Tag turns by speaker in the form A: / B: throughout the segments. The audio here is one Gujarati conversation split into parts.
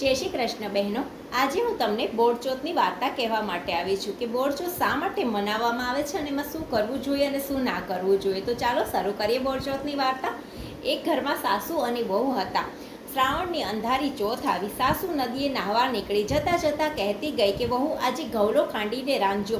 A: જય શ્રી કૃષ્ણ બહેનો. આજે હું તમને બોરચોથની વાર્તા કહેવા માટે આવી છું કે બોરચોથ શા માટે મનાવવામાં આવે છે અને એમાં શું કરવું જોઈએ અને શું ના કરવું જોઈએ. તો ચાલો શરૂ કરીએ બોરચોથની વાર્તા. એક ઘરમાં સાસુ અને વહુ હતા. શ્રાવણની અંધારી ચોથ આવી. સાસુ નદીએ નાહવા નીકળી. જતાં જતાં કહેતી ગઈ કે વહુ આજે ઘઉલો ખાંડીને રાંધજો.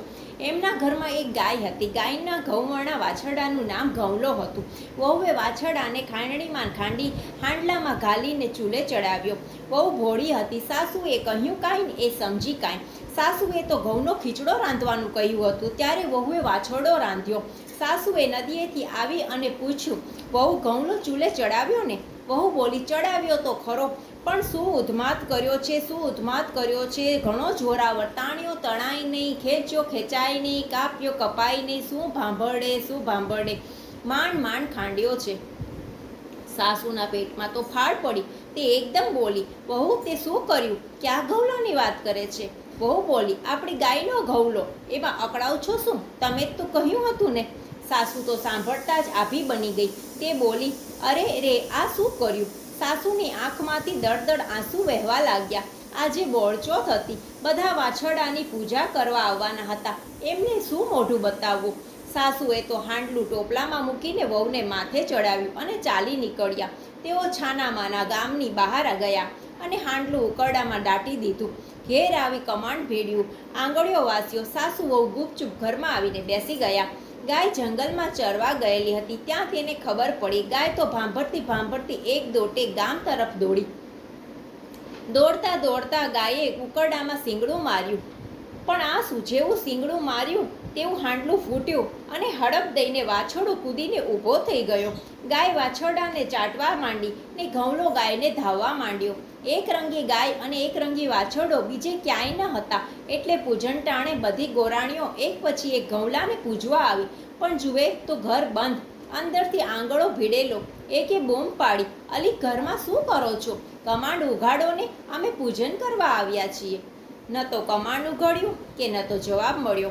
A: એમના ઘરમાં એક ગાય હતી. ગાયના ઘઉંવર્ણા વાછરડાનું નામ ઘઉલો હતું. વહુએ વાછરડાને ખાંડણીમાં ખાંડી હાંડલામાં ઘાલીને ચૂલે ચડાવ્યો. વહુ ભોળી હતી. સાસુએ કહ્યું, કાંઈ એ સમજી કાંઈ. સાસુએ તો ઘઉંનો ખીચડો રાંધવાનું કહ્યું હતું. ત્યારે વહુએ વાછરડો રાંધ્યો. સાસુએ નદીએથી આવી અને પૂછ્યું, વહુ ઘઉંનો ચૂલે ચડાવ્યો ને? વહુ બોલી ચડાવ્યો તો ખરો. પણ શું ઉધમાત કર્યો છે? શું ઉધમાત કર્યો છે? ઘણો જોરાવર, તાણ્યો, તણાય નહીં, ખેંચ્યો, ખેંચાય નહીં, કાપ્યો, કપાય નહીં, શું ભાંભળે શું ભાંભળે? માંડ માંડ ખાંડ્યો છે. સાસુના પેટમાં તો ફાળ પડી, તે એકદમ બોલી બહુ તે શું કર્યું? ક્યાં ઘઉલોની વાત કરે છે? બહુ બોલી, આપણી ગાયનો ઘઉલો એમાં અકળાવ છો શું? તમે જ તો કહ્યું હતું ને. સાસુ તો સાંભળતા જ આભી બની ગઈ. તે બોલી, અરે રે, આ શું કર્યું? સાસુની આંખમાંથી દળદળ આંસુ વહેવા લાગ્યા. આજે બોળચોથ હતી. બધા વાછરડાની પૂજા કરવા આવવાના હતા. એમને શું મોઢું બતાવવું? સાસુએ તો હાંડલું ટોપલામાં મૂકીને વહુને માથે ચડાવ્યું અને ચાલી નીકળ્યા. તેઓ છાનામાના ગામની બહાર ગયા અને હાંડલું ઉકરડામાં દાટી દીધું. ઘેર આવી કમાન્ડ ભેડ્યું. આંગળીઓ વાસ્યો સાસુ વહુ ગુપચુપ ઘરમાં આવીને બેસી ગયા. ગાય જંગલમાં ચરવા ગયેલી હતી. ત્યાં તેને ખબર પડી, ગાય તો ભાંભરતી ભાંભરતી એક દોટે ગામ તરફ દોડી. દોડતા દોડતા ગાયે કુકરડામાં સિંગડું માર્યું. પણ આ શું જેવું સિંગડું માર્યું, તેવું હાંડલું ફૂટ્યું અને હડપ દઈને વાછરડો કૂદીને ઊભો થઈ ગયો. ગાય વાછરડાને ચાટવા માંડી ને ઘઉલો ગાયને ધાવવા માંડ્યો. એક રંગી ગાય અને એક રંગી વાછરડો બીજે ક્યાંય ન હતા. એટલે પૂજન ટાણે બધી ગોરાણીઓ એક પછી એક ઘઉલાને પૂજવા આવી. પણ જુએ તો ઘર બંધ. અંદરથી આંગળો ભીડેલો. એકે બૂમ પાડી, અલી, ઘરમાં શું કરો છો? કમાન્ડ ઉઘાડો ને અમે પૂજન કરવા આવ્યા છીએ. ન તો કમાણું ઘડ્યું કે ન તો જવાબ મળ્યો.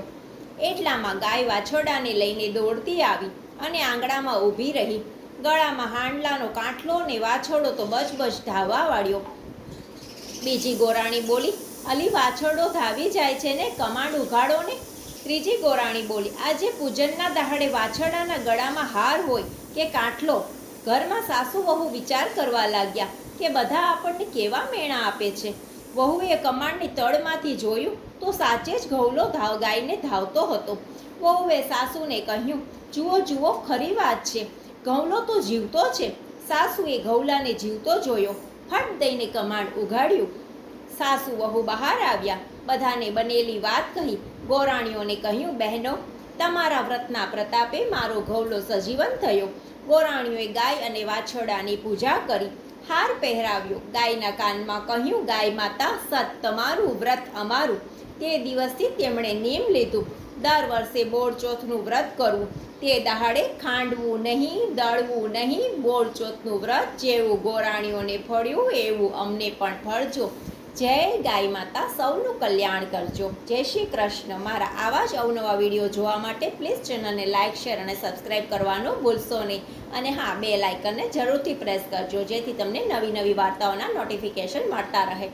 A: એટલામાં ગાય વાછરડાને લઈને દોડતી આવી અને આંગણામાં ઊભી રહી. ગળામાં હાંડલાનો કાંઠલો ને વાછરડો તો બચબચ ધાવા વાળ્યો. બીજી ગોરાણી બોલી, અલી, વાછરડો ધાવી જાય છે ને કમાડ ઉઘાડો ને? ત્રીજી ગોરાણી બોલી, આજે પૂજનના દહાડે વાછરડાના ગળામાં હાર હોય કે કાંઠલો? ઘરમાં સાસુ વહુ વિચાર કરવા લાગ્યા કે બધા આપણને કેવા મેણા આપે છે? વહુએ કમાન્ડની તળમાંથી જોયું તો સાચે જ ઘઉલો ધાવ ગાયને ધાવતો હતો. વહુએ સાસુને કહ્યું, જુઓ જુઓ, ખરી વાત છે. ઘઉલો તો જીવતો છે. સાસુએ ઘઉલાને જીવતો જોયો. ફટ દઈને કમાડ ઉઘાડ્યું. સાસુ વહુ બહાર આવ્યા. બધાને બનેલી વાત કહી ગોરાણીઓને કહ્યું, બહેનો, તમારા વ્રતના પ્રતાપે મારો ઘઉલો સજીવન થયો. ગોરાણીઓએ ગાય અને વાછરડાની પૂજા કરી. હાર પહેરાવ્યો. ગાયના કાનમાં કહ્યું, ગાય માતા, સત તમારું, વ્રત અમારું. તે દિવસથી તેમણે નિયમ લીધું. દર વર્ષે બોળચોથનું વ્રત કરવું તે દહાડે ખાંડવું નહીં, દળવું નહીં બોળચોથનું વ્રત જેવું ગોરાણીઓને ફળ્યું, એવું અમને પણ ફળજો. જય ગાય માતા સૌનું કલ્યાણ કરજો. જય શ્રી કૃષ્ણ. મારા આવા જ અવનવા વીડિયો જોવા માટે પ્લીઝ ચેનલને લાઇક શેર અને સબસ્ક્રાઇબ કરવાનું ભૂલશો નહીં. અને હા બે લાઇકનને જરૂરથી પ્રેસ કરજો, જેથી તમને નવી નવી વાર્તાઓના નોટિફિકેશન મળતા રહે.